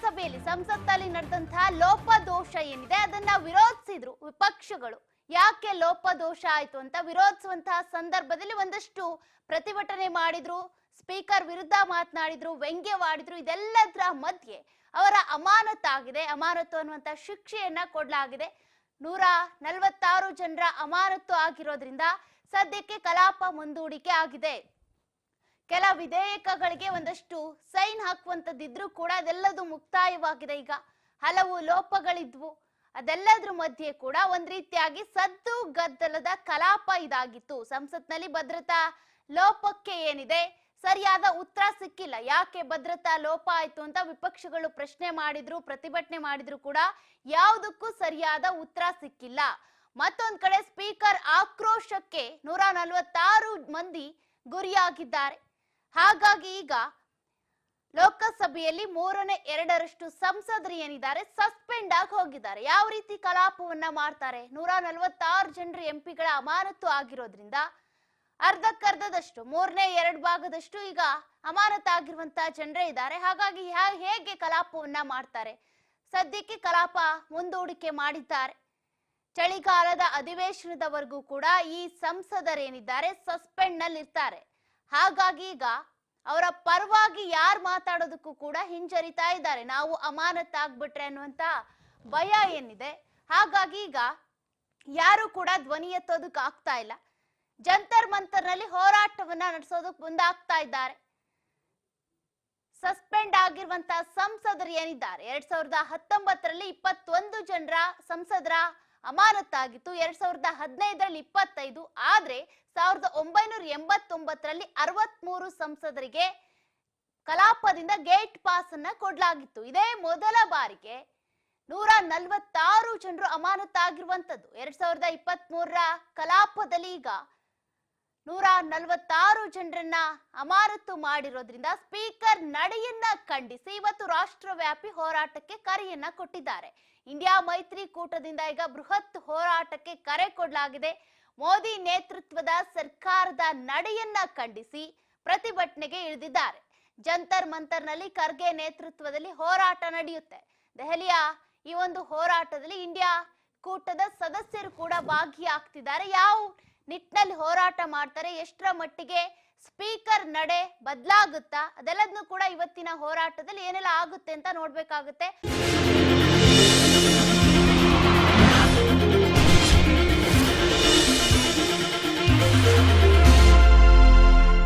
ಲೋಕಸಭೆಯಲ್ಲಿ ಸಂಸತ್ತಲ್ಲಿ ನಡೆದಂತಹ ಲೋಪದೋಷ ಏನಿದೆ ಅದನ್ನ ವಿರೋಧಿಸಿದ್ರು ವಿಪಕ್ಷಗಳು. ಯಾಕೆ ಲೋಪದೋಷ ಆಯ್ತು ಅಂತ ವಿರೋಧಿಸುವಂತಹ ಸಂದರ್ಭದಲ್ಲಿ ಒಂದಷ್ಟು ಪ್ರತಿಭಟನೆ ಮಾಡಿದ್ರು, ಸ್ಪೀಕರ್ ವಿರುದ್ಧ ಮಾತನಾಡಿದ್ರು, ವ್ಯಂಗ್ಯವಾಡಿದ್ರು, ಇದೆಲ್ಲದರ ಮಧ್ಯೆ ಅವರ ಅಮಾನತಾಗಿದೆ ಅಮಾನತು ಅನ್ನುವಂತ ಶಿಕ್ಷೆಯನ್ನ ಕೊಡಲಾಗಿದೆ. ನೂರ ನಲವತ್ತಾರು ಜನರ ಅಮಾನತು ಆಗಿರೋದ್ರಿಂದ ಸದ್ಯಕ್ಕೆ ಕಲಾಪ ಮುಂದೂಡಿಕೆ ಆಗಿದೆ. ಕೆಲ ವಿಧೇಯಕಗಳಿಗೆ ಒಂದಷ್ಟು ಸೈನ್ ಹಾಕುವಂಥದ್ದಿದ್ರೂ ಕೂಡ ಅದೆಲ್ಲದೂ ಮುಕ್ತಾಯವಾಗಿದೆ. ಈಗ ಹಲವು ಲೋಪಗಳಿದ್ವು. ಅದೆಲ್ಲದ್ರ ಮಧ್ಯೆ ಕೂಡ ಒಂದ್ ರೀತಿಯಾಗಿ ಸದ್ದು ಗದ್ದಲದ ಕಲಾಪ ಇದಾಗಿತ್ತು. ಸಂಸತ್ನಲ್ಲಿ ಭದ್ರತಾ ಲೋಪಕ್ಕೆ ಏನಿದೆ? ಸರಿಯಾದ ಉತ್ತರ ಸಿಕ್ಕಿಲ್ಲ. ಯಾಕೆ ಭದ್ರತಾ ಲೋಪ ಆಯ್ತು ಅಂತ ವಿಪಕ್ಷಗಳು ಪ್ರಶ್ನೆ ಮಾಡಿದ್ರು, ಪ್ರತಿಭಟನೆ ಮಾಡಿದ್ರು ಕೂಡ ಯಾವುದಕ್ಕೂ ಸರಿಯಾದ ಉತ್ತರ ಸಿಕ್ಕಿಲ್ಲ. ಮತ್ತೊಂದ್ ಕಡೆ ಸ್ಪೀಕರ್ ಆಕ್ರೋಶಕ್ಕೆ ನೂರ ನಲವತ್ತಾರು ಮಂದಿ ಗುರಿಯಾಗಿದ್ದಾರೆ. ಹಾಗಾಗಿ ಈಗ ಲೋಕಸಭೆಯಲ್ಲಿ ಮೂರನೇ ಎರಡರಷ್ಟು ಸಂಸದರು ಏನಿದ್ದಾರೆ, ಸಸ್ಪೆಂಡ್ ಆಗಿ ಹೋಗಿದ್ದಾರೆ. ಯಾವ ರೀತಿ ಕಲಾಪವನ್ನ ಮಾಡ್ತಾರೆ? ನೂರ ನಲವತ್ತಾರು ಜನರು ಎಂಪಿಗಳ ಅಮಾನತು ಆಗಿರೋದ್ರಿಂದ ಅರ್ಧಕ್ಕರ್ಧದಷ್ಟು, ಮೂರನೇ ಎರಡು ಭಾಗದಷ್ಟು ಈಗ ಅಮಾನತಾಗಿರುವಂತಹ ಜನರೇ ಇದ್ದಾರೆ. ಹಾಗಾಗಿ ಹೇಗೆ ಕಲಾಪವನ್ನ ಮಾಡ್ತಾರೆ? ಸದ್ಯಕ್ಕೆ ಕಲಾಪ ಮುಂದೂಡಿಕೆ ಮಾಡಿದ್ದಾರೆ. ಚಳಿಗಾಲದ ಅಧಿವೇಶನದವರೆಗೂ ಕೂಡ ಈ ಸಂಸದರೇನಿದ್ದಾರೆ ಸಸ್ಪೆಂಡ್ನಲ್ಲಿ ಇರ್ತಾರೆ ಹಾಗಾಗಿ ಈಗ ಅವರ ಪರವಾಗಿ ಯಾರು ಮಾತಾಡೋದಕ್ಕೂ ಕೂಡ ಹಿಂಜರಿತಾ ಇದ್ದಾರೆ. ನಾವು ಅಮಾನತ್ ಆಗ್ಬಿಟ್ರೆ ಅನ್ನುವಂತ ಭಯ ಏನಿದೆ. ಹಾಗಾಗಿ ಈಗ ಯಾರು ಕೂಡ ಧ್ವನಿ ಎತ್ತೋದಕ್ಕೆ ಆಗ್ತಾ ಇಲ್ಲ. ಜಂತರ್ ಮಂತರ್ನಲ್ಲಿ ಹೋರಾಟವನ್ನ ನಡೆಸೋದಕ್ಕೆ ಮುಂದಾಗ್ತಾ ಇದ್ದಾರೆ. ಸಸ್ಪೆಂಡ್ ಆಗಿರುವಂತಹ ಸಂಸದರು ಏನಿದ್ದಾರೆ? ಎರಡ್ ಸಾವಿರದ ಹತ್ತೊಂಬತ್ತರಲ್ಲಿ ಇಪ್ಪತ್ತೊಂದು ಜನರ ಸಂಸದರ ಅಮಾನತ್ತಾಗಿತ್ತು. ಎರಡ್ ಸಾವಿರದ ಹದಿನೈದರಲ್ಲಿ ಇಪ್ಪತ್ತೈದು, ಆದ್ರೆ ಸಾವಿರದ ಒಂಬೈನೂರ ಎಂಬತ್ತೊಂಬತ್ತರಲ್ಲಿ ಅರವತ್ಮೂರು ಸಂಸದರಿಗೆ ಕಲಾಪದಿಂದ ಗೇಟ್ ಪಾಸ್ ಅನ್ನ ಕೊಡಲಾಗಿತ್ತು. ಇದೇ ಮೊದಲ ಬಾರಿಗೆ ನೂರ ನಲವತ್ತಾರು ಜನರು ಅಮಾನತಾಗಿರುವಂತದ್ದು ಎರಡ್ ಸಾವಿರದ ಇಪ್ಪತ್ತ್ ಮೂರರ ಕಲಾಪದಲ್ಲಿ ಈಗ ನೂರ ನಲವತ್ತಾರು ಜನರನ್ನ ಅಮಾನತು ಮಾಡಿರೋದ್ರಿಂದ ಸ್ಪೀಕರ್ ನಡೆಯನ್ನ ಖಂಡಿಸಿ ಇವತ್ತು ರಾಷ್ಟ್ರವ್ಯಾಪಿ ಹೋರಾಟಕ್ಕೆ ಕರೆಯನ್ನ ಕೊಟ್ಟಿದ್ದಾರೆ. ಇಂಡಿಯಾ ಮೈತ್ರಿಕೂಟದಿಂದ ಈಗ ಬೃಹತ್ ಹೋರಾಟಕ್ಕೆ ಕರೆ ಕೊಡಲಾಗಿದೆ. ಮೋದಿ ನೇತೃತ್ವದ ಸರ್ಕಾರದ ನಡೆಯನ್ನ ಖಂಡಿಸಿ ಪ್ರತಿಭಟನೆಗೆ ಇಳಿದಿದ್ದಾರೆ. ಜಂತರ್ ಮಂತರ್ನಲ್ಲಿ ಖರ್ಗೆ ನೇತೃತ್ವದಲ್ಲಿ ಹೋರಾಟ ನಡೆಯುತ್ತೆ. ದೆಹಲಿಯ ಈ ಒಂದು ಹೋರಾಟದಲ್ಲಿ ಇಂಡಿಯಾ ಕೂಟದ ಸದಸ್ಯರು ಕೂಡ ಭಾಗಿಯಾಗ್ತಿದ್ದಾರೆ. ಯಾವ ನಿಟ್ಟಿನಲ್ಲಿ ಹೋರಾಟ ಮಾಡ್ತಾರೆ, ಎಷ್ಟರ ಮಟ್ಟಿಗೆ ಸ್ಪೀಕರ್ ನಡೆ ಬದಲಾಗುತ್ತಾ, ಅದೆಲ್ಲದನ್ನು ಕೂಡ ಇವತ್ತಿನ ಹೋರಾಟದಲ್ಲಿ ಏನೆಲ್ಲ ಆಗುತ್ತೆ ಅಂತ ನೋಡಬೇಕಾಗುತ್ತೆ.